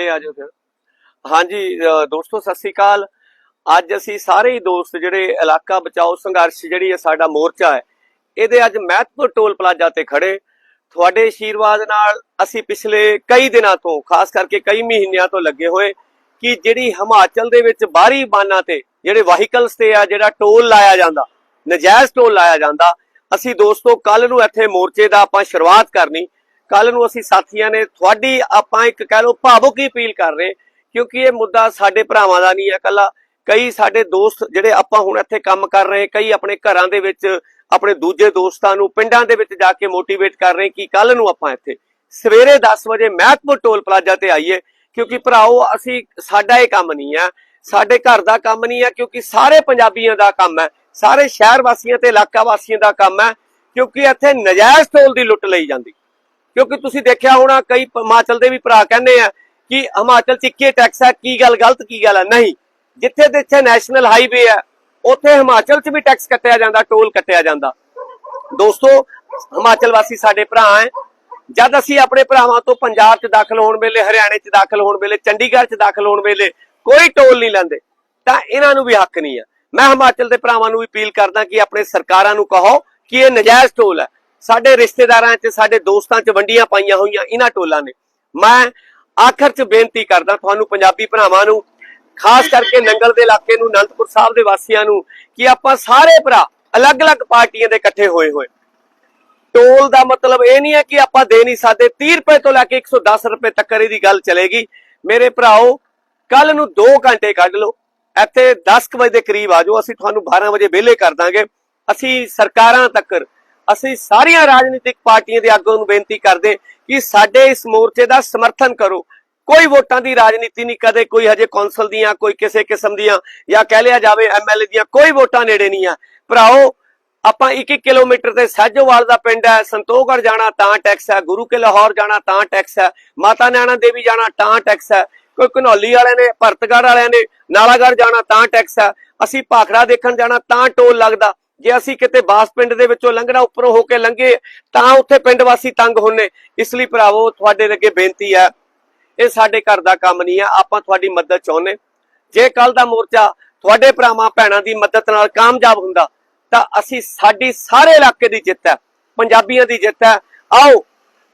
ਦੇ ਆ ਜਾਓ ਫਿਰ। ਹਾਂਜੀ ਦੋਸਤੋ, ਸਤਿ ਸ੍ਰੀ ਅਕਾਲ। ਅੱਜ ਅਸੀਂ ਸਾਰੇ ਹੀ ਦੋਸਤ ਜਿਹੜੇ ਇਲਾਕਾ ਬਚਾਓ ਸੰਘਰਸ਼ ਜਿਹੜੀ ਹੈ ਸਾਡਾ ਮੋਰਚਾ ਹੈ, ਇਹਦੇ ਅੱਜ ਮਹਿਤਪੁਰ ਟੋਲ ਪਲਾਜ਼ਾ ਤੇ ਖੜੇ। ਤੁਹਾਡੇ ਆਸ਼ੀਰਵਾਦ ਨਾਲ ਅਸੀਂ ਪਿਛਲੇ ਕਈ ਦਿਨਾਂ ਤੋਂ, ਖਾਸ ਕਰਕੇ ਕਈ ਮਹੀਨਿਆਂ ਤੋਂ ਲੱਗੇ ਹੋਏ, ਕਿ ਜਿਹੜੀ ਹਿਮਾਚਲ ਦੇ ਵਿੱਚ ਬਾਹਰੀ ਬਾਨਾਂ ਤੇ ਜਿਹੜੇ ਵਾਹੀਕਲਸ ਤੇ ਆ, ਜਿਹੜਾ ਟੋਲ ਲਾਇਆ ਜਾਂਦਾ, ਨਜਾਇਜ਼ ਟੋਲ ਲਾਇਆ ਜਾਂਦਾ, ਅਸੀਂ ਦੋਸਤੋ ਕੱਲ ਨੂੰ ਇੱਥੇ ਮੋਰਚੇ ਦਾ ਆਪਾਂ ਸ਼ੁਰੂਆਤ ਕਰਨੀ। ਕੱਲ ਨੂੰ ਅਸੀਂ ਸਾਥੀਆਂ ਨੇ ਤੁਹਾਡੀ ਆਪਾਂ ਇੱਕ ਕਹਿ ਲਓ ਭਾਵੁਕ ਹੀ ਅਪੀਲ ਕਰ ਰਹੇ ਕਿਉਂਕਿ ਇਹ ਮੁੱਦਾ ਸਾਡੇ ਭਰਾਵਾਂ ਦਾ ਨਹੀਂ ਹੈ ਕੱਲਾ ਕਈ ਸਾਡੇ ਦੋਸਤ ਜਿਹੜੇ ਆਪਾਂ ਹੁਣ ਇੱਥੇ ਕੰਮ ਕਰ ਰਹੇ, ਕਈ ਆਪਣੇ ਘਰਾਂ ਦੇ ਵਿੱਚ, ਆਪਣੇ ਦੂਜੇ ਦੋਸਤਾਂ ਨੂੰ ਪਿੰਡਾਂ ਦੇ ਵਿੱਚ ਜਾ ਕੇ ਮੋਟੀਵੇਟ ਕਰ ਰਹੇ ਕਿ ਕੱਲ ਨੂੰ ਆਪਾਂ ਇੱਥੇ ਸਵੇਰੇ 10 ਵਜੇ ਮਹਿਤਪੁਰ ਟੋਲ ਪਲਾਜ਼ਾ ਤੇ ਆਈਏ ਕਿਉਂਕਿ ਭਰਾਓ ਅਸੀਂ, ਸਾਡਾ ਇਹ ਕੰਮ ਨਹੀਂ ਹੈ। ਸਾਡੇ ਘਰ ਦਾ ਕੰਮ ਨਹੀਂ ਹੈ ਕਿਉਂਕਿ ਸਾਰੇ ਪੰਜਾਬੀਆਂ ਦਾ ਕੰਮ ਹੈ। ਸਾਰੇ ਸ਼ਹਿਰ ਵਾਸੀਆਂ ਤੇ ਇਲਾਕਾ ਵਾਸੀਆਂ ਦਾ ਕੰਮ ਹੈ ਕਿਉਂਕਿ ਇੱਥੇ ਨਜਾਇਜ਼ ਟੋਲ ਦੀ ਲੁੱਟ ਲਈ ਜਾਂਦੀ। ਕਿਉਂਕਿ ਤੁਸੀਂ ਦੇਖਿਆ ਹੋਣਾ, ਕਈ ਹਿਮਾਚਲ ਦੇ ਵੀ ਭਰਾ ਕਹਿੰਦੇ ਆ ਕਿ ਹਿਮਾਚਲ ਚ ਇੱਕੇ ਟੈਕਸ ਹੈ, ਕੀ ਗੱਲ ਗਲਤ, ਕੀ ਗੱਲ ਹੈ? ਨਹੀਂ। ਜਿੱਥੇ ਜਿੱਥੇ ਨੈਸ਼ਨਲ ਹਾਈਵੇ ਹੈ, ਉੱਥੇ ਹਿਮਾਚਲ ਚ ਵੀ ਟੈਕਸ ਕੱਟਿਆ ਜਾਂਦਾ ਟੋਲ ਕੱਟਿਆ ਜਾਂਦਾ। ਦੋਸਤੋ, ਹਿਮਾਚਲ ਵਾਸੀ ਸਾਡੇ ਭਰਾ ਹੈ। ਜਦ ਅਸੀਂ ਆਪਣੇ ਭਰਾਵਾਂ ਤੋਂ ਪੰਜਾਬ ਚ ਦਾਖਲ ਹੋਣ ਵੇਲੇ, ਹਰਿਆਣੇ ਚ ਦਾਖਲ ਹੋਣ ਵੇਲੇ, ਚੰਡੀਗੜ੍ਹ ਚ ਦਾਖਲ ਹੋਣ ਵੇਲੇ ਕੋਈ ਟੋਲ ਨਹੀਂ ਲੈਂਦੇ, ਤਾਂ ਇਹਨਾਂ ਨੂੰ ਵੀ ਹੱਕ ਨਹੀਂ ਹੈ। ਮੈਂ ਹਿਮਾਚਲ ਦੇ ਭਰਾਵਾਂ ਨੂੰ ਵੀ ਅਪੀਲ ਕਰਦਾ ਕਿ ਆਪਣੇ ਸਰਕਾਰਾਂ ਨੂੰ ਕਹੋ ਕਿ ਇਹ ਨਜਾਇਜ਼ ਟੋਲ ਹੈ। ਸਾਡੇ ਰਿਸ਼ਤੇਦਾਰਾਂ 'ਚ, ਸਾਡੇ ਦੋਸਤਾਂ 'ਚ ਵੰਡੀਆਂ ਪਾਈਆਂ ਹੋਈਆਂ ਇਹਨਾਂ ਟੋਲਾਂ ਨੇ। ਮੈਂ ਆਖਰ 'ਚ ਬੇਨਤੀ ਕਰਦਾ ਤੁਹਾਨੂੰ ਪੰਜਾਬੀ ਭਰਾਵਾਂ ਨੂੰ, ਖਾਸ ਕਰਕੇ ਨੰਗਲ ਦੇ ਇਲਾਕੇ ਨੂੰ, ਅਨੰਦਪੁਰ ਸਾਹਿਬ ਦੇ ਵਾਸੀਆਂ ਨੂੰ, ਕਿ ਆਪਾਂ ਸਾਰੇ ਭਰਾ ਅਲੱਗ-ਅਲੱਗ ਪਾਰਟੀਆਂ ਦੇ ਇਕੱਠੇ ਹੋਏ ਹੋਏ। ਟੋਲ ਦਾ ਮਤਲਬ ਇਹ ਨਹੀਂ ਹੈ ਕਿ ਆਪਾਂ ਦੇ ਨਹੀਂ ਸਕਦੇ। 30 ਰੁਪਏ ਤੋਂ ਲੈ ਕੇ 110 ਰੁਪਏ ਤੱਕ ਇਹਦੀ ਗੱਲ ਚਲੇਗੀ। ਮੇਰੇ ਭਰਾਓ, ਕੱਲ ਨੂੰ 2 ਘੰਟੇ ਕੱਢ ਲਓ। ਇੱਥੇ 10 ਵਜੇ ਦੇ ਕਰੀਬ ਆ ਜਾਓ। ਅਸੀਂ ਤੁਹਾਨੂੰ 12 ਵਜੇ ਵਿਹਲੇ ਕਰ ਦਾਂਗੇ। ਅਸੀਂ ਸਰਕਾਰਾਂ ਤੱਕ ਅਸੀਂ ਸਾਰੀਆਂ ਰਾਜਨੀਤਿਕ ਪਾਰਟੀਆਂ ਦੇ ਆਗੂਆਂ ਨੂੰ ਬੇਨਤੀ ਕਰਦੇ ਕਿ ਸਾਡੇ ਇਸ ਮੋਰਚੇ ਦਾ ਸਮਰਥਨ ਕਰੋ। ਕੋਈ ਵੋਟਾਂ ਦੀ ਰਾਜਨੀਤੀ ਨਹੀਂ, ਕਦੇ ਕੋਈ ਹਜੇ ਕੌਂਸਲ ਦੀਆਂ, ਕੋਈ ਕਿਸੇ ਕਿਸਮ ਦੀਆਂ ਜਾਂ ਕਹਿ ਲਿਆ ਜਾਵੇ ਐਮਐਲਏ ਦੀਆਂ, ਕੋਈ ਵੋਟਾਂ ਨੇੜੇ ਨਹੀਂ ਆ। ਭਰਾਓ, ਆਪਾਂ 1 ਕਿਲੋਮੀਟਰ ਤੇ ਸਾਜੋਵਾਲ ਦਾ ਪਿੰਡ ਹੈ ਸੰਤੋਖਗੜ ਜਾਣਾ ਤਾਂ ਟੈਕਸ ਹੈ ਗੁਰੂ ਕੇ ਲਾਹੌਰ ਜਾਣਾ ਤਾਂ ਟੈਕਸ ਹੈ, ਮਾਤਾ ਨੈਣਾ ਦੇਵੀ ਜਾਣਾ ਤਾਂ ਟੈਕਸ ਹੈ, ਕੋਈ ਘਨੌਲੀ ਵਾਲਿਆਂ ਨੇ ਭਰਤਗੜ ਵਾਲਿਆਂ ਨੇ ਨਾਲਾਗੜ ਜਾਣਾ ਤਾਂ ਟੈਕਸ ਹੈ, ਅਸੀਂ ਭਾਖੜਾ ਦੇਖਣ ਜਾਣਾ ਤਾਂ ਟੋਲ ਲੱਗਦਾ। ਜੇ ਅਸੀਂ ਕਿਤੇ ਬਾਸ ਪਿੰਡ ਦੇ ਵਿੱਚੋਂ ਲੰਘਣਾ ਉੱਪਰੋਂ ਹੋ ਕੇ ਲੰਘੇ, ਤਾਂ ਉੱਥੇ ਪਿੰਡ ਵਾਸੀ ਤੰਗ ਹੁੰਨੇ। ਇਸ ਲਈ ਭਰਾਵੋ, ਤੁਹਾਡੇ ਅੱਗੇ ਬੇਨਤੀ ਹੈ, ਇਹ ਸਾਡੇ ਘਰ ਦਾ ਕੰਮ ਨਹੀਂ ਹੈ, ਆਪਾਂ ਤੁਹਾਡੀ ਮਦਦ ਚਾਹੁੰਦੇ। ਜੇ ਕੱਲ ਦਾ ਮੋਰਚਾ ਤੁਹਾਡੇ ਭਰਾਵਾਂ ਭੈਣਾਂ ਦੀ ਮਦਦ ਨਾਲ ਕਾਮਯਾਬ ਹੁੰਦਾ, ਤਾਂ ਅਸੀਂ ਸਾਡੀ ਸਾਰੇ ਇਲਾਕੇ ਦੀ ਜਿੱਤ ਹੈ, ਪੰਜਾਬੀਆਂ ਦੀ ਜਿੱਤ ਹੈ। ਆਓ,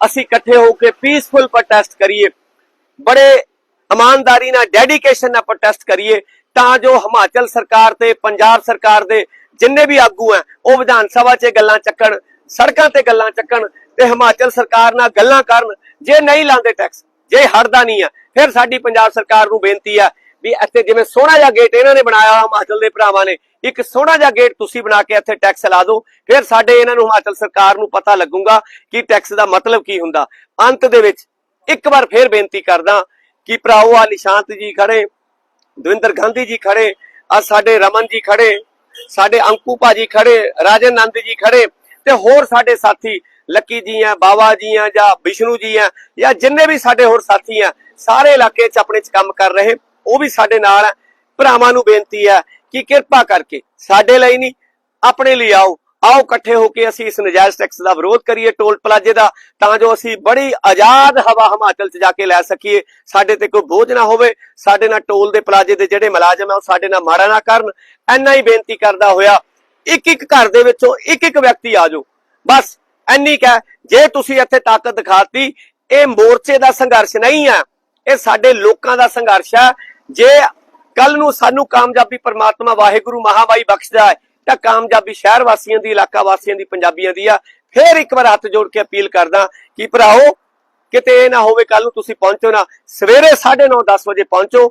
ਅਸੀਂ ਇਕੱਠੇ ਹੋ ਕੇ ਪੀਸਫੁਲ ਪ੍ਰੋਟੈਸਟ ਕਰੀਏ। ਬੜੇ ਇਮਾਨਦਾਰੀ ਨਾਲ ਡੈਡੀਕੇਸ਼ਨ ਨਾਲ ਪ੍ਰੋਟੈਸਟ ਕਰੀਏ, ਤਾਂ ਜੋ ਹਿਮਾਚਲ ਸਰਕਾਰ ਤੇ, ਪੰਜਾਬ ਸਰਕਾਰ ਦੇ ਜਿੰਨੇ ਵੀ ਆਗੂ ਹੈ ਉਹ ਵਿਧਾਨ ਸਭਾ 'ਚ ਗੱਲਾਂ ਚੱਕਣ, ਸੜਕਾਂ ਤੇ ਗੱਲਾਂ ਚੱਕਣ ਤੇ ਹਿਮਾਚਲ ਸਰਕਾਰ ਨਾਲ ਗੱਲਾਂ ਕਰਨ, ਜੇ ਨਹੀਂ ਲਾਉਂਦੇ ਟੈਕਸ ਜੇ ਹਟਦਾ ਨਹੀਂ ਆ, ਫਿਰ ਸਾਡੀ ਪੰਜਾਬ ਸਰਕਾਰ ਨੂੰ ਬੇਨਤੀ ਆ ਵੀ ਇੱਥੇ ਜਿਵੇਂ ਸੋਹਣਾ ਜਿਹਾ ਗੇਟ ਇਹਨਾਂ ਨੇ ਬਣਾਇਆ ਹਿਮਾਚਲ ਦੇ ਭਰਾਵਾਂ ਨੇ, ਇੱਕ ਸੋਹਣਾ ਜਿਹਾ ਗੇਟ ਤੁਸੀਂ ਬਣਾ ਕੇ ਇੱਥੇ ਟੈਕਸ ਲਾ ਦਿਓ, ਫਿਰ ਸਾਡੇ ਇਹਨਾਂ ਨੂੰ ਹਿਮਾਚਲ ਸਰਕਾਰ ਨੂੰ ਪਤਾ ਲੱਗੂਗਾ ਕਿ ਟੈਕਸ ਦਾ ਮਤਲਬ ਕੀ ਹੁੰਦਾ। ਅੰਤ ਦੇ ਵਿੱਚ ਇੱਕ ਵਾਰ ਫਿਰ ਬੇਨਤੀ ਕਰਦਾ ਕਿ ਭਰਾਓ ਆ ਨਿਸ਼ਾਂਤ ਜੀ ਖੜੇ, ਦਵਿੰਦਰ ਗਾਂਧੀ ਜੀ ਖੜੇ ਆ ਸਾਡੇ ਰਮਨ ਜੀ ਖੜੇ ਸਾਡੇ ਅੰਕੂ ਭਾਜੀ ਖੜੇ ਰਾਜਨ ਨੰਦ ਜੀ ਖੜੇ ਤੇ ਹੋਰ ਸਾਡੇ ਸਾਥੀ ਲੱਕੀ ਜੀ ਆ, ਬਾਵਾ ਜੀ ਆ ਜਾਂ ਵਿਸ਼ਨੂੰ ਜੀ ਆ ਜਾਂ ਜਿੰਨੇ ਵੀ ਸਾਡੇ ਹੋਰ ਸਾਥੀ ਆ, ਸਾਰੇ ਇਲਾਕੇ 'ਚ ਆਪਣੇ 'ਚ ਕੰਮ ਕਰ ਰਹੇ। ਉਹ ਵੀ ਸਾਡੇ ਨਾਲ ਆ। ਭਰਾਵਾਂ ਨੂੰ ਬੇਨਤੀ ਆ ਕਿ ਕਿਰਪਾ ਕਰਕੇ ਸਾਡੇ ਲਈ ਨਹੀਂ, ਆਪਣੇ ਲਈ ਆਓ। ਆਓ ਇਕੱਠੇ ਹੋ ਕੇ ਅਸੀਂ ਇਸ ਨਜਾਇਜ਼ ਟੈਕਸ ਦਾ ਵਿਰੋਧ ਕਰੀਏ, ਟੋਲ ਪਲਾਜ਼ੇ ਦਾ, ਤਾਂ ਜੋ ਅਸੀਂ ਬੜੀ ਆਜ਼ਾਦ ਹਵਾ ਹਿਮਾਚਲ 'ਚ ਜਾ ਕੇ ਲੈ ਸਕੀਏ। ਸਾਡੇ ਤੇ ਕੋਈ ਬੋਝ ਨਾ ਹੋਵੇ, ਸਾਡੇ ਨਾਲ ਟੋਲ ਦੇ ਪਲਾਜ਼ੇ ਦੇ ਜਿਹੜੇ ਮੁਲਾਜ਼ਮ ਆ, ਉਹ ਸਾਡੇ ਨਾਲ ਮਾਰਾ ਨਾ ਕਰਨ। ਐਨਾ ਹੀ ਬੇਨਤੀ ਕਰਦਾ ਹੋਇਆ ਇੱਕ ਇੱਕ ਘਰ ਦੇ ਵਿੱਚੋਂ ਇੱਕ ਇੱਕ ਵਿਅਕਤੀ ਆ ਜਾਓ। ਬਸ ਐਨੀ ਕਹਿ ਜੇ ਤੁਸੀਂ ਇੱਥੇ ਤਾਕਤ ਦਿਖਾਤੀ, ਇਹ ਮੋਰਚੇ ਦਾ ਸੰਘਰਸ਼ ਨਹੀਂ ਹੈ। ਇਹ ਸਾਡੇ ਲੋਕਾਂ ਦਾ ਸੰਘਰਸ਼ ਹੈ। ਜੇ ਕੱਲ ਨੂੰ ਸਾਨੂੰ ਕਾਮਯਾਬੀ ਪਰਮਾਤਮਾ ਵਾਹਿਗੁਰੂ ਮਹਾਮਾਈ ਬਖਸ਼ਦਾ ਹੈ ਤਾਂ ਕਾਮਯਾਬੀ ਸ਼ਹਿਰ ਵਾਸੀਆਂ ਦੀ, ਇਲਾਕਾ ਵਾਸੀਆਂ ਦੀ, ਪੰਜਾਬੀਆਂ ਦੀ ਆ। ਫੇਰ ਇੱਕ ਵਾਰ ਹੱਥ ਜੋੜ ਕੇ ਅਪੀਲ ਕਰਦਾ ਕਿ ਭਰਾਓ, ਕਿਤੇ ਇਹ ਨਾ ਹੋਵੇ ਕੱਲ ਨੂੰ ਤੁਸੀਂ ਪਹੁੰਚੋ ਨਾ। ਸਵੇਰੇ 9:30 10 ਵਜੇ ਪਹੁੰਚੋ।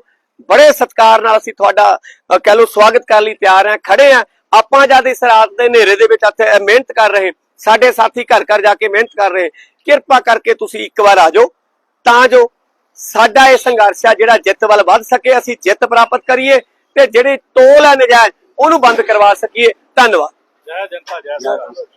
ਬੜੇ ਸਤਿਕਾਰ ਨਾਲ ਅਸੀਂ ਤੁਹਾਡਾ ਕਹਿ ਲਓ, ਸਵਾਗਤ ਕਰਨ ਲਈ ਤਿਆਰ ਹਾਂ, ਖੜੇ ਆ ਆਪਾਂ ਜਦ ਇਸ ਰਾਤ ਦੇ ਹਨੇਰੇ ਦੇ ਵਿੱਚ ਇੱਥੇ ਮਿਹਨਤ ਕਰ ਰਹੇ, ਸਾਡੇ ਸਾਥੀ ਘਰ ਘਰ ਜਾ ਕੇ ਮਿਹਨਤ ਕਰ ਰਹੇ, ਕਿਰਪਾ ਕਰਕੇ ਤੁਸੀਂ ਇੱਕ ਵਾਰ ਆ ਜਾਓ। ਤਾਂ ਜੋ ਸਾਡਾ ਇਹ ਸੰਘਰਸ਼ ਆ ਜਿਹੜਾ ਜਿੱਤ ਵੱਲ ਵੱਧ ਸਕੇ, ਅਸੀਂ ਜਿੱਤ ਪ੍ਰਾਪਤ ਕਰੀਏ ਤੇ ਜਿਹੜੇ ਟੋਲ ਆ ਨਜਾਇਜ਼ ਉਹਨੂੰ ਬੰਦ ਕਰਵਾ ਸਕੀਏ। ਧੰਨਵਾਦ। ਜੈ ਜਨਤਾ ਜੈ ਭਾਰਤ।